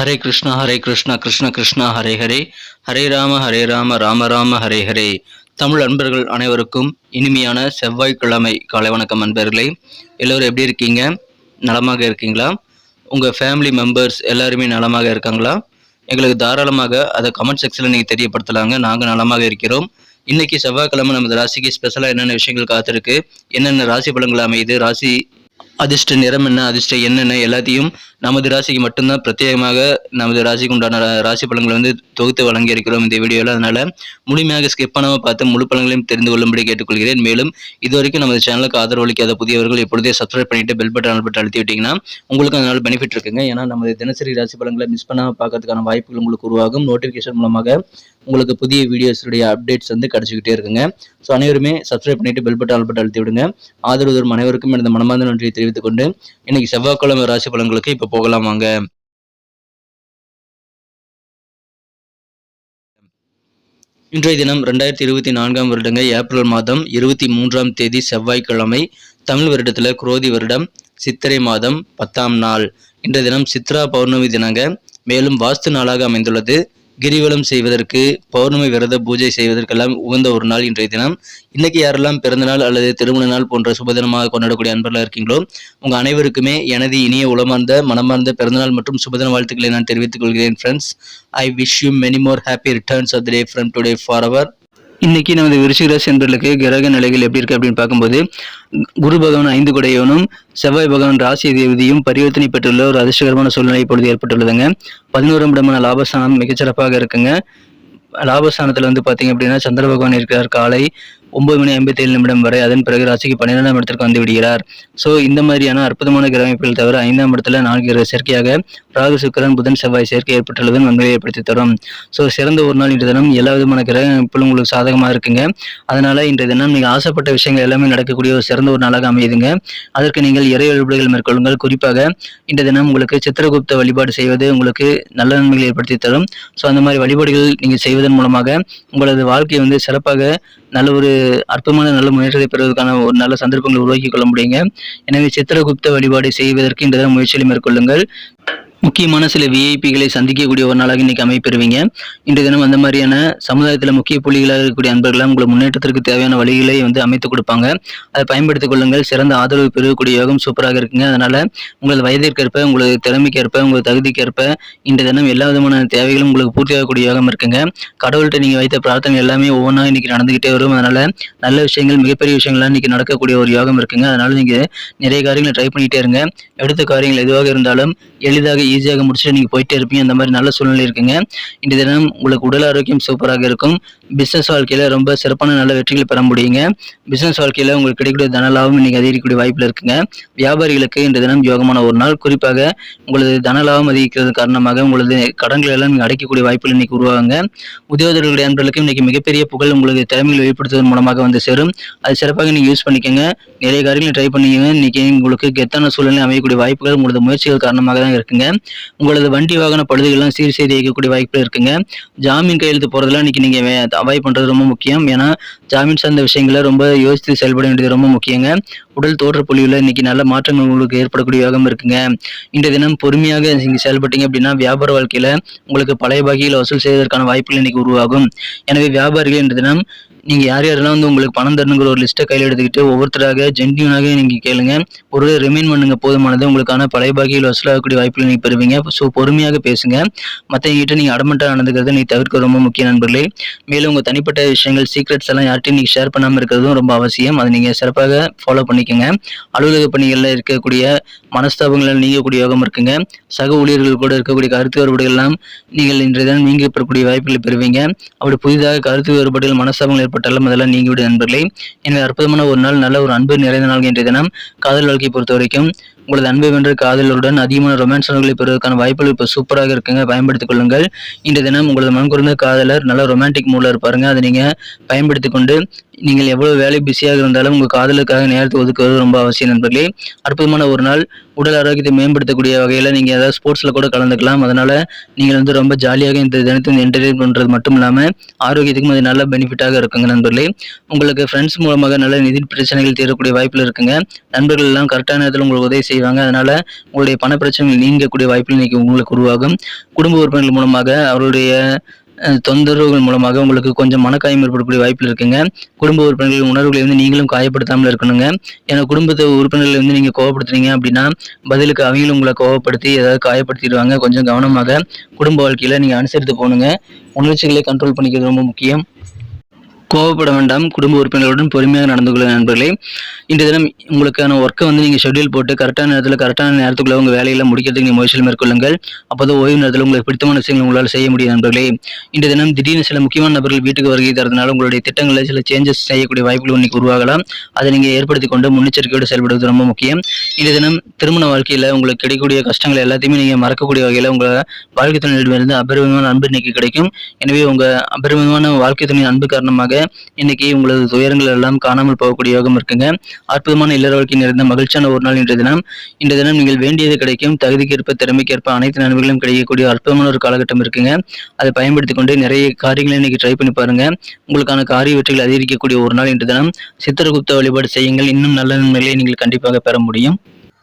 ஹரே கிருஷ்ணா ஹரே கிருஷ்ணா கிருஷ்ண கிருஷ்ணா ஹரே ஹரே. ஹரே ராம ஹரே ராம ராம ராம ஹரே ஹரே. தமிழ் அன்பர்கள் அனைவருக்கும் இனிமையான செவ்வாய்க்கிழமை காலை வணக்கம் அன்பர்களே. எல்லோரும் எப்படி இருக்கீங்க? நலமாக இருக்கீங்களா? உங்கள் ஃபேமிலி மெம்பர்ஸ் எல்லாருமே நலமாக இருக்காங்களா? எங்களுக்கு தாராளமாக அதை கமெண்ட் செக்ஷனில் நீங்கள் தெரியப்படுத்தலாங்க. நாங்கள் நலமாக இருக்கிறோம். இன்னைக்கு செவ்வாய்க்கிழமை நமது ராசிக்கு ஸ்பெஷலாக என்னென்ன விஷயங்கள் காத்திருக்கு? என்னென்ன ராசி பலன்கள் அமையுது? ராசி அதிர்ஷ்ட நிறம் என்ன? அதிர்ஷ்ட என்னென்ன எல்லாத்தையும் நமது ராசிக்கு மட்டும்தான் பிரத்யேகமாக நமது ராசிக்கு உண்டான ராசி பலன்களை வந்து தொகுத்து வழங்கி இருக்கிறோம் இந்த வீடியோவில் அதனால் முழுமையாக ஸ்கிப் பண்ணாமல் பார்த்து முழு பலன்களையும் தெரிந்து கொள்ளும்படி கேட்டுக்கொள்கிறேன். மேலும் இதுவரைக்கும் நமது சேனலுக்கு ஆதரவு அளிக்காத புதியவர்கள் எப்பொழுதே சப்ஸ்கிரைப் பண்ணிட்டு பெல் பட்டன் பட்டன் அழுத்தி விட்டீங்கன்னா உங்களுக்கு அதனால் பெனிஃபிட் இருக்குங்க. ஏன்னா நமது தினசரி ராசி பலன்களை மிஸ் பண்ணாமல் பார்க்கறதுக்கான வாய்ப்புகள் உங்களுக்கு உருவாகும். நோட்டிஃபிகேஷன் மூலமாக உங்களுக்கு புதிய வீடியோஸுடைய அப்டேட்ஸ் வந்து கிடைச்சிக்கிட்டே இருக்குங்க. ஸோ அனைவருமே சப்ஸ்கிரைப் பண்ணிட்டு பெல் பட்டன் பட்டன் அழுத்தி விடுங்க. ஆதரவு அனைவருக்கும் எனது மனமார்ந்த நன்றியை தெரிவித்துக் கொண்டு இன்னைக்கு செவ்வாய்க்கிழமை ராசி பலன்களுக்கு இப்போ போகலாம் வாங்க இன்றைய தினம் ரெண்டாயிரத்தி இருபத்தி நான்காம் வருடங்க ஏப்ரல் மாதம் இருபத்தி மூன்றாம் தேதி செவ்வாய்க்கிழமை தமிழ் வருடத்தில் குரோதி வருடம் சித்திரை மாதம் பத்தாம் நாள். இன்றைய தினம் சித்ரா பௌர்ணமி தினங்க மேலும் வாஸ்து நாளாக அமைந்துள்ளது. கிரிவலம் செய்வதற்கு பௌர்ணமி விரத பூஜை செய்வதற்கெல்லாம் உகந்த ஒரு நாள் இன்றைய தினம். இன்னைக்கு யாரெல்லாம் பிறந்தநாள் அல்லது திருமண நாள் போன்ற சுபதினமாக கொண்டாடக்கூடிய அன்பர்களாக இருக்கீங்களோ உங்கள் அனைவருக்குமே எனது இனிய உளமார்ந்த மனமார்ந்த பிறந்தநாள் மற்றும் சுபதின வாழ்த்துக்களை நான் தெரிவித்துக் கொள்கிறேன் friends I wish you many more happy returns of the day from today for our இன்னைக்கு நமது விருச்சிக என்பர்களுக்கு கிரக நிலைகள் எப்படி இருக்கு அப்படின்னு பார்க்கும்போது குரு பகவான் ஐந்து குடையவனும் செவ்வாய் பகவான் ராசி தேவதியும் பரிவர்த்தனை பெற்றுள்ள ஒரு அதிர்ஷ்டகரமான சூழ்நிலை இப்பொழுது ஏற்பட்டுள்ளதுங்க. பதினோராம் இடமான லாபஸ்தானம் மிகச்சிறப்பாக இருக்குங்க. லாபஸ்தானத்தில் வந்து பார்த்தீங்க அப்படின்னா சந்திர பகவான் இருக்கிறார் காலை ஒன்பது மணி ஐம்பத்தி ஏழு நிமிடம் வரை அதன் பிறகு ராசிக்கு பன்னிரெண்டாம் இடத்திற்கு வந்து விடுகிறார். ஸோ இந்த மாதிரியான அற்புதமான கிரகமைப்புகள் தவிர ஐந்தாம் இடத்துல நான்கு சேர்க்கையாக ராகு சுக்கிரன் புதன் செவ்வாய் சேர்க்கை ஏற்பட்டுள்ளது நன்மையை ஏற்படுத்தி தரும். ஸோ சிறந்த ஒரு நாள் இன்று தினம். எல்லா விதமான கிரகமைப்புகளும் உங்களுக்கு சாதகமாக இருக்குங்க. அதனால இன்றைய தினம் நீங்கள் ஆசைப்பட்ட விஷயங்கள் எல்லாமே நடக்கக்கூடிய ஒரு சிறந்த ஒரு நாளாக அமையுதுங்க. அதற்கு நீங்கள் இறை வழிபாடுகள் மேற்கொள்ளுங்கள். குறிப்பாக இன்றைய தினம் உங்களுக்கு சித்திரகுப்த வழிபாடு செய்வது உங்களுக்கு நல்ல நன்மைகளை ஏற்படுத்தி தரும். ஸோ அந்த மாதிரி வழிபாடுகள் நீங்கள் செய்வதன் மூலமாக உங்களது வாழ்க்கையை வந்து சிறப்பாக நல்ல ஒரு அற்புதமான நல்ல முன்னேற்றத்தை பெறுவதற்கான ஒரு நல்ல சந்தர்ப்பங்களை உருவாக்கி கொள்ள முடியுங்க. எனவே சித்திரகுப்த வழிபாடு செய்வதற்கு இந்த முயற்சிகளை மேற்கொள்ளுங்கள். முக்கியமான சில விஐபிகளை சந்திக்கக்கூடிய ஒரு நாளாக இன்னைக்கு அமைப்பெறுவீங்க. இன்றைய தினம் அந்த மாதிரியான சமுதாயத்தில் முக்கிய புள்ளிகளாக இருக்கக்கூடிய அன்பர்களாம் உங்கள் முன்னேற்றத்திற்கு தேவையான வழிகளை வந்து அமைத்து கொடுப்பாங்க. அதை பயன்படுத்திக் கொள்ளுங்கள். சிறந்த ஆதரவு பெறக்கூடிய யோகம் சூப்பராக இருக்குங்க. அதனால உங்களது வயதிற்கேற்ப உங்களது திறமைக்கேற்ப உங்களது தகுதிக்கேற்ப இன்றைய தினம் எல்லா விதமான தேவைகளும் உங்களுக்கு பூர்த்தியாகக்கூடிய யோகம் இருக்குங்க. கடவுள்கிட்ட நீங்கள் வைத்த பிரார்த்தனை எல்லாமே ஒவ்வொன்றா இன்னைக்கு நடந்துகிட்டே வரும். அதனால நல்ல விஷயங்கள் மிகப்பெரிய விஷயங்கள்லாம் இன்னைக்கு நடக்கக்கூடிய ஒரு யோகம் இருக்குங்க. அதனால நீங்கள் நிறைய காரியங்களை ட்ரை பண்ணிகிட்டே இருங்க. எடுத்த காரியங்கள் எதுவாக இருந்தாலும் எளிதாக ஈஸியாக முடிச்சுட்டு நீங்கள் போயிட்டே இருப்பீங்க. அந்த மாதிரி நல்ல சூழ்நிலை இருக்குங்க. இன்றைய தினம் உங்களுக்கு உடல் ஆரோக்கியம் சூப்பராக இருக்கும். பிஸ்னஸ் வாழ்க்கையில் ரொம்ப சிறப்பான நல்ல வெற்றிகள் பெற முடியுங்க. பிஸ்னஸ் வாழ்க்கையில் உங்களுக்கு கிடைக்கக்கூடிய தன லாபம் இன்னைக்கு அதிகரிக்கக்கூடிய வாய்ப்பில் இருக்குங்க. வியாபாரிகளுக்கு இன்றைய தினம் யோகமான ஒரு நாள். குறிப்பாக உங்களது தன லாபம் அதிகரிக்கிறது காரணமாக உங்களது கடன்களை எல்லாம் அடைக்கக்கூடிய வாய்ப்புகள் இன்றைக்கி உருவாகுங்க. உத்தியோகர்களுடைய அன்பர்களுக்கு இன்னைக்கு மிகப்பெரிய புகழ் உங்களுக்கு திறமைகளை வெளிப்படுத்துவதன் மூலமாக வந்து சேரும். அது சிறப்பாக நீங்கள் யூஸ் பண்ணிக்கோங்க. நிறைய காரியங்களை ட்ரை பண்ணிக்கங்க. இன்றைக்கி உங்களுக்கு கெத்தான சூழ்நிலை அமையக்கூடிய வாய்ப்புகள் உங்களது முயற்சிகள் காரணமாக தான் இருக்குங்க. உங்களது வண்டி வாகன பழுதுகள்லாம் சீர் செய்து வைக்கக்கூடிய வாய்ப்புகள் இருக்குங்க. ஜாமீன் கையெழுத்து போகிறதுலாம் இன்னைக்கு நீங்கள் அவாய்ட் பண்ணுறது ரொம்ப முக்கியம். ஏன்னா ஜாமீன் சார்ந்த விஷயங்களை ரொம்ப யோசித்து செயல்பட வேண்டியது ரொம்ப முக்கியங்க. உடல் தோற்ற பொழிவில் இன்றைக்கி நல்ல மாற்றங்கள் உங்களுக்கு ஏற்படக்கூடிய யோகம் இருக்குங்க. இன்றைய தினம் பொறுமையாக நீங்கள் செயல்பட்டீங்க அப்படின்னா வியாபார வாழ்க்கையில் உங்களுக்கு பழைய வகையில் வசூல் செய்வதற்கான வாய்ப்புகள் இன்றைக்கி உருவாகும். எனவே வியாபாரிகள் இன்றைய தினம் நீங்க யார் யாரெல்லாம் வந்து உங்களுக்கு பணம் தரணுங்கிற ஒரு லிஸ்ட்டை கையில் எடுத்துக்கிட்டு ஒவ்வொருத்தராக ஜென்யூனாக நீங்க கேளுங்க. ஒரு ரிமைன் பண்ணுங்க போதுமானது உங்களுக்கான பழைய பாக்கியில் வசூலாகக்கூடிய வாய்ப்புகள் நீங்க பெறுவீங்க. ஸோ பொறுமையாக பேசுங்க. மற்றவங்ககிட்ட நீங்கள் நீங்க அடமட்டா நடந்துக்கிறத நீ தவிர்க்க ரொம்ப முக்கிய நண்பர்களே. மேலும் உங்க தனிப்பட்ட விஷயங்கள் சீக்ரெட்ஸ் எல்லாம் யார்ட்டையும் நீங்க ஷேர் பண்ணாமல் இருக்கிறதும் ரொம்ப அவசியம். அதை நீங்க சிறப்பாக ஃபாலோ பண்ணிக்கோங்க. அலுவலக பணிகளில் இருக்கக்கூடிய மனஸ்தாபங்கள் நீங்கக்கூடிய யோகம் இருக்குங்க. சக ஊழியர்கள் கூட இருக்கக்கூடிய கருத்து வேறுபாடுகள்லாம் நீங்கள் இன்றைய தினம் நீங்க பெறக்கூடிய வாய்ப்புகளை பெறுவீங்க. அப்படி புதிதாக கருத்து வேறுபாடுகள் மனஸ்தாபங்கள் ஏற்பட்டாலும் அதெல்லாம் நீங்கிவிடும் நண்பர்களே. எனவே அற்புதமான ஒரு நாள் நல்ல ஒரு அன்பு நிறைந்த நாள் என்ற தினம். காதல் வாழ்க்கையை பொறுத்த வரைக்கும் உங்களது அன்பை வென்ற காதலருடன் அதிகமான ரொமான்ஸ் பெறுவதற்கான வாய்ப்புகள் இப்போ சூப்பராக இருக்குங்க. பயன்படுத்திக் கொள்ளுங்கள். இன்றைய தினம் உங்களது மனம் குறைந்த காதலர் நல்ல ரொமான்டிக் மூடில் இருப்பாருங்க. அதை நீங்க பயன்படுத்திக் கொண்டு நீங்கள் எவ்வளவு வேலை பிஸியாக இருந்தாலும் உங்கள் காதலுக்காக நேரத்தை ஒதுக்குவது ரொம்ப அவசியம் நண்பர்களே. அற்புதமான ஒரு நாள். உடல் ஆரோக்கியத்தை மேம்படுத்தக்கூடிய வகையில் நீங்கள் ஏதாவது ஸ்போர்ட்ஸில் கூட கலந்துக்கலாம். அதனால் நீங்கள் வந்து ரொம்ப ஜாலியாக இந்த தினத்தை என்டர்டெயின் பண்ணுறது மட்டும் இல்லாமல் ஆரோக்கியத்துக்கும் அது நல்ல பெனிஃபிட்டாக இருக்குங்க நண்பர்களே. உங்களுக்கு ஃப்ரெண்ட்ஸ் மூலமாக நல்ல நிதி பிரச்சனைகள் தீரக்கூடிய வாய்ப்பில் இருக்குங்க. நண்பர்கள் எல்லாம் கரெக்டான நேரத்தில் உங்களுக்கு உதவி செய்வாங்க. அதனால் உங்களுடைய பண பிரச்சனைகள் நீங்கக்கூடிய வாய்ப்பில் இன்றைக்கி உங்களுக்கு உருவாகும். குடும்ப உறுப்பினர்கள் மூலமாக அவருடைய தொந்தரவுகள் மூலமாக உங்களுக்கு கொஞ்சம் மனக்காயம் ஏற்படக்கூடிய வாய்ப்பில் இருக்குங்க. குடும்ப உறுப்பினர்களின் உணர்வுகளை வந்து நீங்களும் காயப்படுத்தாமல் இருக்கணுங்க. ஏன்னா குடும்பத்தை உறுப்பினர்களை வந்து நீங்கள் கோவப்படுத்துறீங்க அப்படின்னா பதிலுக்கு அவங்களும் உங்களை கோவப்படுத்தி ஏதாவது காயப்படுத்திடுவாங்க. கொஞ்சம் கவனமாக குடும்ப வாழ்க்கையில் நீங்கள் அனுசரித்து போகணுங்க உணர்ச்சிகளை கண்ட்ரோல் பண்ணிக்கிறது ரொம்ப முக்கியம். கோவப்பட வேண்டாம். குடும்ப உறுப்பினர்களுடன் பொறுமையாக நடந்து கொள்ள நண்பர்களே இன்றைய தினம் உங்களுக்கான ஒர்க்கை வந்து நீங்கள் ஷெட்யூல் போட்டு கரெக்டான நேரத்தில் கரெக்டான நேரத்துக்குள்ள உங்கள் வேலையெல்லாம் முடிக்கிறதுக்கு நீங்கள் முயற்சியில் மேற்கொள்ளுங்கள். அப்போதான் ஓய்வு நேரத்தில் உங்களுக்கு பிடித்தமான விஷயங்கள் உங்களால் செய்ய முடியும் நண்பர்களே. இன்றைய தினம் திடீர்னு சில முக்கியமான நபர்கள் வீட்டுக்கு வருகை தரதுனால உங்களுடைய திட்டங்களில் சில சேஞ்சஸ் செய்யக்கூடிய வாய்ப்புகள் இன்னைக்கு உருவாகலாம். அதை நீங்கள் ஏற்படுத்தி கொண்டு முன்னெச்சரிக்கையோடு செயல்படுவது ரொம்ப முக்கியம். இன்றைய தினம் திருமண வாழ்க்கையில் உங்களுக்கு கிடைக்கக்கூடிய கஷ்டங்கள் எல்லாத்தையுமே நீங்கள் மறக்கக்கூடிய வகையில் உங்கள் வாழ்க்கை துணையிடமிருந்து அபரிமிதமான அன்பு இன்னைக்கு கிடைக்கும். எனவே உங்கள் அபரிமிதமான வாழ்க்கை துணையின் அன்பு காரணமாக இன்னைக்கு உங்களது துயரங்கள் எல்லாம் காணாமல் போகக்கூடிய யோகம் இருக்குங்க. அற்புதமான இல்லற வாழ்க்கை நிறைந்த மகிழ்ச்சியான ஒரு நாள் இன்றைய தினம். இன்றைய தினம் நீங்கள் வேண்டியது கிடைக்கும் தகுதிக்கேற்ப திறமைக்கேற்ப அனைத்து நன்மைகளும் கிடைக்கக்கூடிய அற்புதமான ஒரு காலகட்டம் இருக்குங்க. அதை பயன்படுத்தி கொண்டு நிறைய காரியங்களை இன்னைக்கு ட்ரை பண்ணி பாருங்க. உங்களுக்கான காரிய வெற்றிகள் அதிகரிக்கக்கூடிய ஒரு நாள் இன்றைய தினம். சித்திரகுப்த வழிபாடு செய்யுங்கள். இன்னும் நல்ல நன்மைகளை நீங்கள் கண்டிப்பாக பெற முடியும்.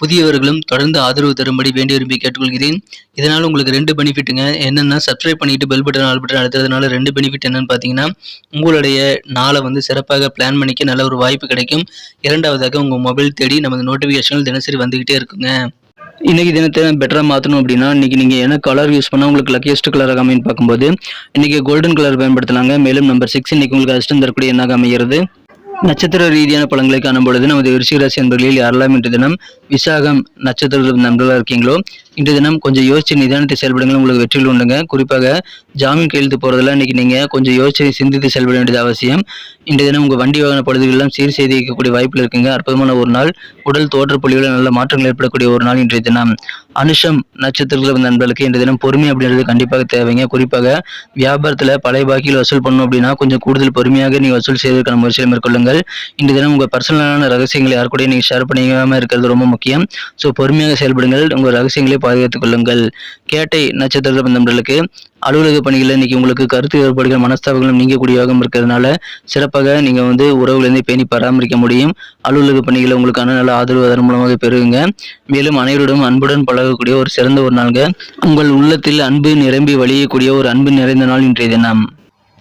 புதியவர்களும் தொடர்ந்து ஆதரவு தரும்படி வேண்டி விரும்பி கேட்டுக்கொள்கிறேன். இதனால் உங்களுக்கு ரெண்டு பெனிஃபிட்டுங்க என்னென்னா சப்ஸ்கிரைப் பண்ணிட்டு பெல் பட்டன் ஆல் பட்டன் அழுத்துறதுனால ரெண்டு பெனிஃபிட் என்னன்னு பார்த்தீங்கன்னா உங்களுடைய நாளை வந்து சிறப்பாக பிளான் பண்ணிக்க நல்ல ஒரு வாய்ப்பு கிடைக்கும். இரண்டாவதாக உங்கள் மொபைல் தேடி நமது நோட்டிஃபிகேஷன்கள் தினசரி வந்துக்கிட்டே இருக்குங்க. இன்றைக்கி தினத்தை பெட்டராக மாற்றணும் அப்படின்னா இன்றைக்கி நீங்கள் என்ன கலர் யூஸ் பண்ணால் உங்களுக்கு லக்கியஸ்ட் கலராக அமைன்னு பார்க்கும்போது இன்றைக்கி கோல்டன் கலர் பயன்படுத்தலாங்க. மேலும் நம்பர் சிக்ஸ் இன்றைக்கி உங்களுக்கு அதிர்ஷ்டம் தரக்கூடிய என்னாக அமைகிறது. நட்சத்திர ரீதியான பழங்களை காணும் பொழுது நமது விருச்சிகராசி என்பர்களில் யாரெல்லாம் இன்று தினம் விசாகம் நட்சத்திர நண்பர்களாக இருக்கீங்களோ இன்று தினம் கொஞ்சம் யோசிச்சு நிதானத்தை செயல்படுங்கள். உங்களுக்கு வெற்றிகள் உண்டுங்க. குறிப்பாக ஜாமீன் கையெழுத்து போகிறதெல்லாம் இன்னைக்கு நீங்கள் கொஞ்சம் யோசிச்சு சிந்தித்து செயல்பட வேண்டியது அவசியம். இன்று தினம் உங்கள் வண்டி வாகன பழுதுகளெல்லாம் சீர் செய்து வைக்கக்கூடிய வாய்ப்பில் இருக்குங்க. அற்புதமான ஒரு நாள். உடல் தோற்ற புள்ளிகளில் நல்ல மாற்றங்கள் ஏற்படக்கூடிய ஒரு நாள் இன்றைய தினம். அனுஷம் நட்சத்திரத்தில் நண்பர்களுக்கு இன்றைய தினம் பொறுமை அப்படின்றது கண்டிப்பாக தேவைங்க. குறிப்பாக வியாபாரத்தில் பழைய பாக்கியில் வசூல் பண்ணணும் அப்படின்னா கொஞ்சம் கூடுதல் பொறுமையாக நீங்கள் வசூல் செய்வதற்கான முயற்சிகளை பாருங்கள் இன்று தினம் உங்கள் பர்சனலான ரகசியங்களை யார் கூட நீங்கள் ஷேர் பண்ணிக்காமல் இருக்கிறது ரொம்ப முக்கியம். ஸோ பொறுமையாக செயல்படுங்கள். உங்கள் ரகசியங்களை பாதுகாத்துக் கொள்ளுங்கள். கேட்டை நட்சத்திர பந்தங்களுக்கு அலுவலக பணிகளில் இன்னைக்கு உங்களுக்கு கருத்து வேறுபாடுகள் மனஸ்தாபங்களும் நீங்கக்கூடிய யோகம் இருக்கிறதுனால சிறப்பாக நீங்கள் வந்து உறவுகளை பேணி பராமரிக்க முடியும். அலுவலக பணிகளை உங்களுக்கான நல்ல ஆதரவு அதன் மூலமாக பெறுவீங்க மேலும் அனைவருடன் அன்புடன் பழகக்கூடிய ஒரு சிறந்த ஒரு நாள்ங்க. உங்கள் உள்ளத்தில் அன்பு நிரம்பி வழியக்கூடிய ஒரு அன்பு நிறைந்த நாள் இன்றைய தினம்.